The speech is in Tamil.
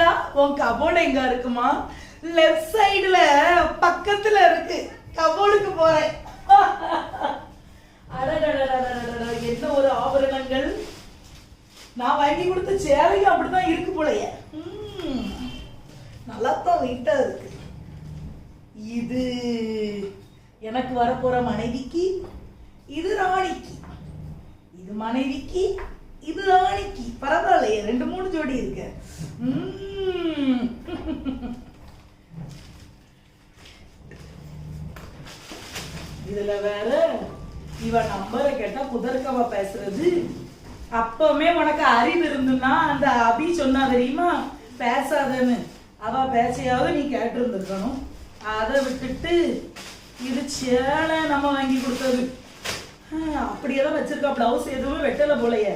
பிரியா உன் கபோர்டு எங்க இருக்குமா? லெஃப்ட் சைடுல பக்கத்துல இருக்கு. கபோர்டுக்கு போறேன். என்ன ஒரு ஆபரணங்கள்? நான் வாங்கி கொடுத்த சேலையும் அப்படிதான் இருக்கு போலயே. நல்லா தான் நீட்டா இருக்கு. இது எனக்கு வரப்போற மனைவிக்கு இது ராணிக்கு. இது மனைவிக்கு இது ராணிக்கு. பரவாயில்லையே ரெண்டு மூணு ஜோடி இருக்கு. இதுல வேற இவ நம்பரை கேட்டா புதற்கவ பேசுறது. அப்பவுமே உனக்கு அறிவு இருந்துன்னா அந்த அபி சொன்னா தெரியுமா? பேசாதன்னு. அவ பேச்சையாவது நீ கேட்டிருந்துருக்கணும். அதை விட்டுட்டு இது சேலை நம்ம வாங்கி கொடுத்தது. ஆஹ், அப்படியே தான் வச்சிருக்கா. பிளவுஸ் எதுவுமே வெட்டலை போலையே.